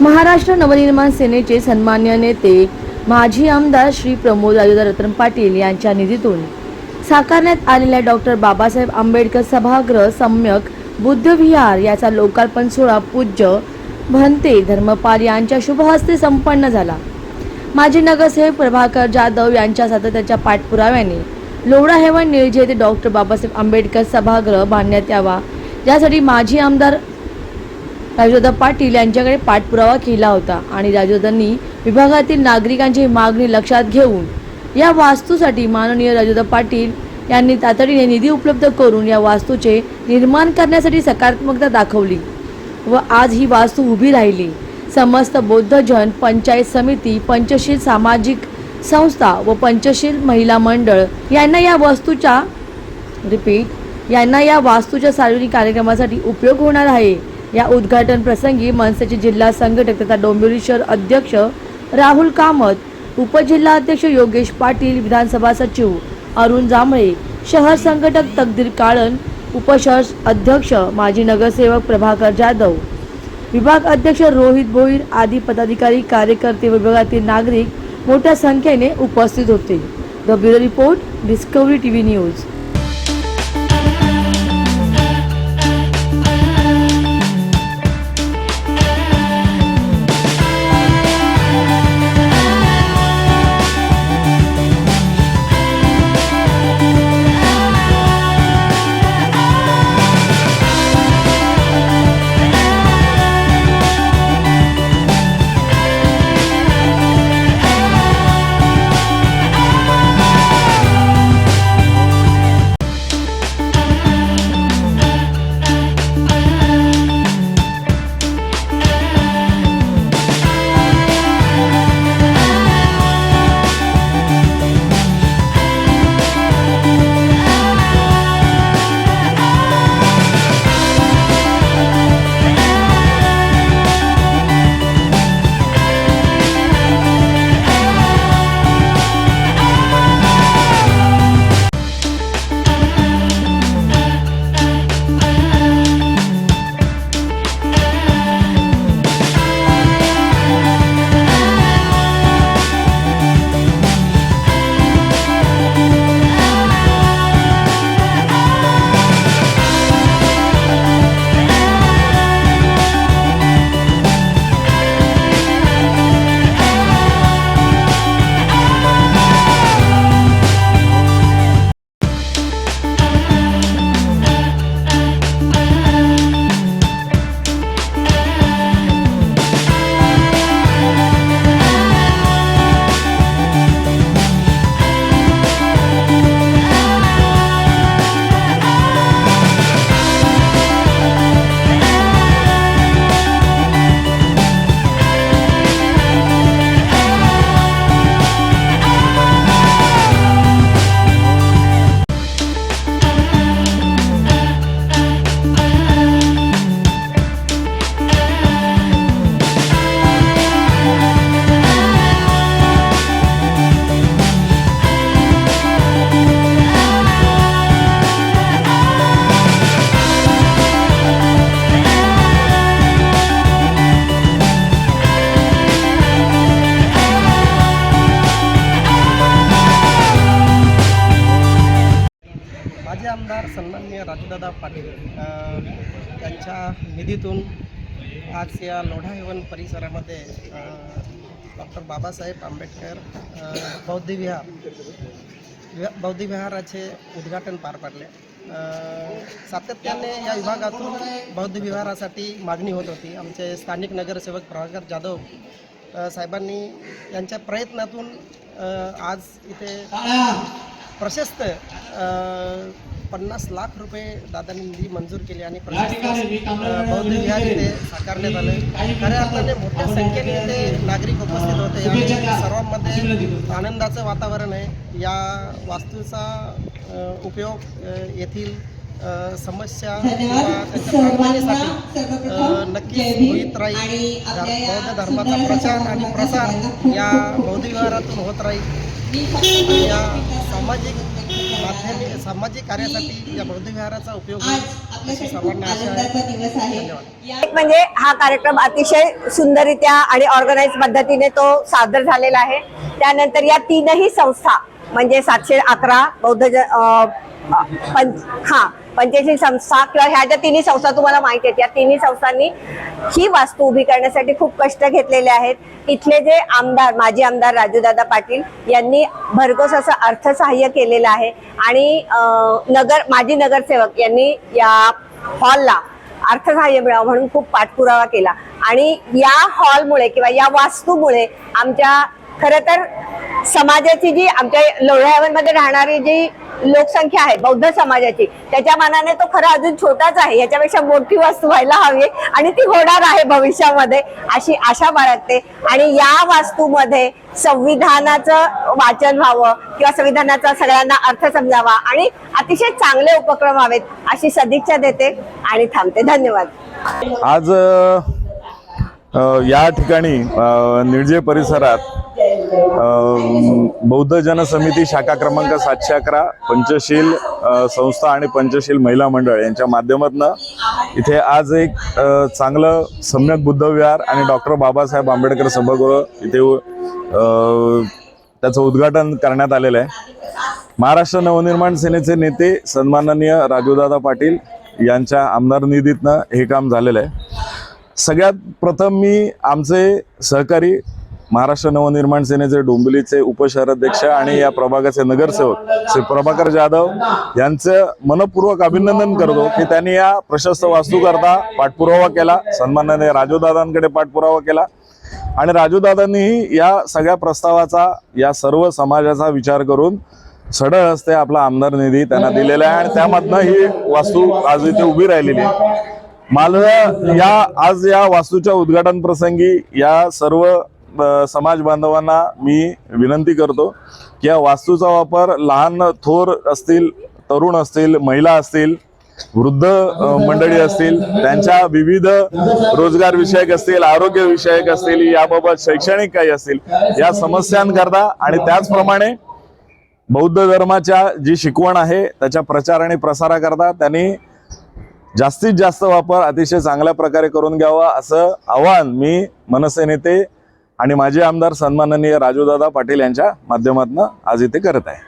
महाराष्ट्र नवनिर्माण सेनेचे सन्मान्य नेते माजी आमदार श्री प्रमोद राजेंद्र रतन पाटील यांच्या निधीतून साकारण्यात आलेल्या डॉक्टर बाबासाहेब आंबेडकर सभागृह सम्यक बुद्ध विहार याचा लोकार्पण सोहळा पूज्य भंते धर्मपाल यांच्या शुभहस्ते संपन्न झाला. माजी नगरसेवक प्रभाकर जाधव यांच्या सातत्याच्या पाठपुराव्याने लोढा हेवण निळजे येथे डॉक्टर बाबासाहेब आंबेडकर सभागृह बांधण्यात यावा. यासाठी माजी आमदार राजोदा पाटील यांच्याकडे पाठपुरावा केला होता आणि राजोदांनी विभागातील नागरिकांची मागणी लक्षात घेऊन या वास्तूसाठी माननीय राजोदा पाटील यांनी तातडीने निधी उपलब्ध करून या वास्तूचे निर्माण करण्यासाठी सकारात्मकता दाखवली व आज ही वास्तू उभी राहिली. समस्त बौद्धजन पंचायत समिती पंचशील सामाजिक संस्था व पंचशील महिला मंडळ यांना या वास्तूच्या रिपीट यांना या वास्तूच्या सार्वजनिक कार्यक्रमासाठी उपयोग होणार आहे. या उद्घाटन प्रसंगी मनसेचे जिल्हा संघटक तथा डोंबिवली शहर अध्यक्ष राहुल कामत उपजिल्हाध्यक्ष योगेश पाटील विधानसभा सचिव अरुण जांभळे शहर संघटक तकदीर काळन उपशहर अध्यक्ष माजी नगरसेवक प्रभाकर जाधव विभाग अध्यक्ष रोहित भोईर आदी पदाधिकारी कार्यकर्ते विभागातील नागरिक मोठ्या संख्येने उपस्थित होते. The bureau report Discovery TV news. आमदार सन्माननीय राजूदादा पाटील त्यांच्या यांच्या निधीतून आज या लोढाहेवन परिसरामध्ये डॉक्टर बाबासाहेब आंबेडकर बौद्धविहार बौद्ध विहार बौद्ध विहाराचे उद्घाटन पार पडले. सातत्याने या विभागातून बौद्धविहारासाठी मागणी होत होती. आमचे स्थानिक नगरसेवक प्रभाकर जाधव साहेबांनी यांच्या प्रयत्नातून आज इथे प्रशस्त पन्नास लाख रुपये दादांनी निधी मंजूर केले आणि साकारण्यात आलं खऱ्या अर्थाने मोठ्या संख्येने इथे नागरिक उपस्थित होते. आणि सर्वांमध्ये आनंदाचं वातावरण आहे. या वास्तूचा उपयोग येथील समस्या नक्कीच होत राहील धर- बौद्ध धर्माचा प्रचार आणि प्रसार या बौद्ध विहारातून होत राहील. या सामाजिक माध्यमे सामाजिक कार्यासाठी या बौद्ध विहाराचा उपयोग एक म्हणजे हा कार्यक्रम अतिशय सुंदररित्या आणि ऑर्गनाईज पद्धतीने तो सादर झालेला आहे. त्यानंतर या तीनही संस्था म्हणजे सातशे अकरा बौद्ध पंच हा पंचशील संस्था किंवा ह्या ज्या तिन्ही संस्था तुम्हाला माहिती आहेत या तिन्ही संस्थांनी ही वास्तू उभी करण्यासाठी खूप कष्ट घेतलेले आहेत. इथले जे आमदार माजी आमदार राजूदादा पाटील यांनी भरघोस असं अर्थसहाय्य केलेलं आहे. आणि नगर माजी नगरसेवक यांनी या हॉलला अर्थसहाय्य मिळावं म्हणून खूप पाठपुरावा केला. आणि या हॉलमुळे किंवा या वास्तूमुळे आमच्या खर तर समाजाची जी आमच्या लोढावनमध्ये राहणारी जी लोकसंख्या आहे बौद्ध समाजाची. त्याच्या मानाने तो खरा अजून छोटाच आहे याच्यापेक्षा मोठी वास्तू व्हायला हवी आणि ती होणार आहे भविष्यामध्ये अशी आशा बाळगते. आणि या वास्तूमध्ये संविधानाचं वाचन व्हावं किंवा संविधानाचा सगळ्यांना अर्थ समजावा आणि अतिशय चांगले उपक्रम व्हावेत अशी सदिच्छा देते आणि थांबते. धन्यवाद. आज या ठिकाणी निर्जय परिसरात बौद्ध जनसमिती शाखा क्रमांक सातशे अकरा पंचशील संस्था आणि पंचशील महिला मंडळ यांच्या माध्यमातून इथे आज एक चांगलं सम्यक बुद्धविहार आणि डॉक्टर बाबासाहेब आंबेडकर सभागृह इथे त्याचं उद्घाटन करण्यात आलेलं आहे. महाराष्ट्र नवनिर्माण सेनेचे नेते सन्माननीय राजूदादा पाटील यांच्या आमदार निधीतनं हे काम झालेलं आहे. सगळ्यात प्रथम मी आमचे सहकारी महाराष्ट्र नवनिर्माण सेनेचे डोंबिवलीचे उपशहराध्यक्ष आणि या प्रभागाचे नगरसेवक श्री प्रभाकर जाधव यांचं मनपूर्वक अभिनंदन करतो की त्यांनी या प्रशस्त वास्तूकरता पाठपुरावा केला. सन्मानाने राजूदादांकडे पाठपुरावा केला. आणि राजूदादांनीही या सगळ्या प्रस्तावाचा या सर्व समाजाचा विचार करून सडळ हस्ते आपला आमदार निधी त्यांना दिलेला आहे आणि त्यामधनं ही वास्तू आज इथे उभी राहिलेली आहे. मला या आज या वास्तूच्या उद्घाटन प्रसंगी या सर्व समाज बांधवांना मी विनंती करतो की या वास्तूचा वापर लहान थोर असतील तरुण असतील महिला असतील वृद्ध मंडळी असतील त्यांच्या विविध रोजगार विषयक असतील आरोग्य विषयक असतील याबाबत शैक्षणिक काही असतील या समस्यांकरता आणि त्याचप्रमाणे बौद्ध धर्माच्या जी शिकवण आहे त्याच्या प्रचार आणि प्रसाराकरता त्यांनी जास्तीत जास्त वापर अतिशय चांगल्या प्रकारे करून घ्यावा असं आवाहन मी मनसे नेते आणि माझे आमदार सन्माननीय राजूदादा पाटील यांच्या माध्यमातून आज इथे करत आहे.